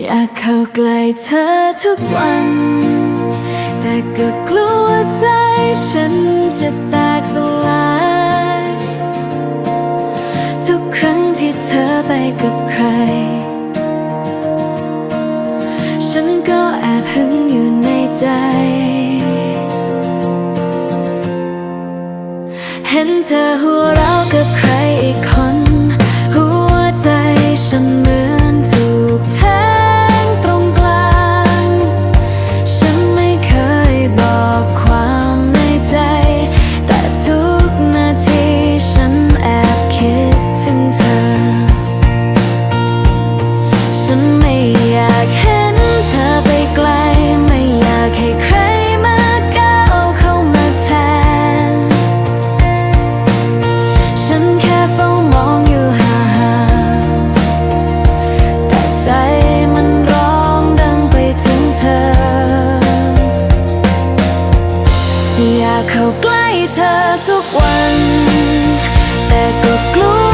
อยากเข้าใกล้เธอทุกวัน แต่ก็กลัวใจฉันจะแตกสลาย ทุกครั้งที่เธอไปกับใคร ฉันก็แอบหึงอยู่ในใจเห็นเธอหัวเราะกับใครอีกคน หัวใจฉันเหมือน ฉันไม่อยากเห็นเธอไปไกล ไม่อยากให้ใครมาก้าวเข้ามาแทน ฉันแค่เฝ้ามองอยู่ห่างๆแต่ใจมันร้องดังไปถึงเธอ อยากเข้าใกล้เธอทุกวัน แต่ก็กลัว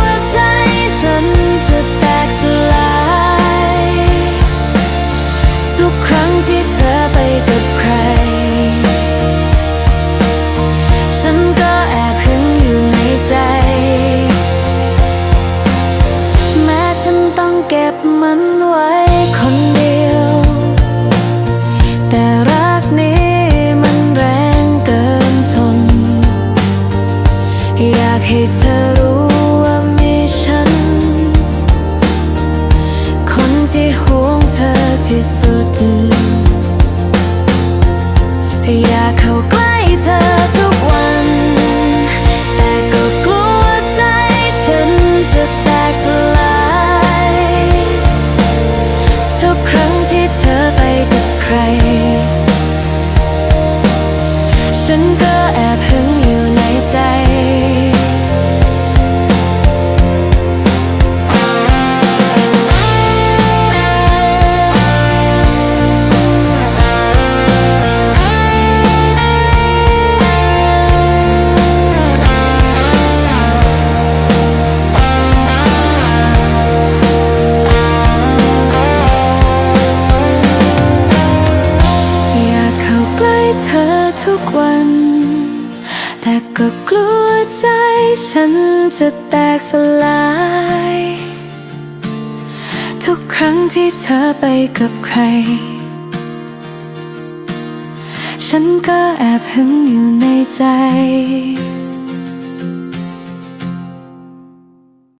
ที่ห่วงเธอที่สุด อยากเข้าใกล้เธอทุกวัน แต่ก็กลัวใจฉันจะแตกสลาย ทุกครั้งที่เธอไปกับใคร ฉันก็ ทุกวัน แต่ก็กลัวใจฉันจะแตกสลาย ทุกครั้งที่เธอไปกับใคร ฉันก็แอบหึงอยู่ในใจ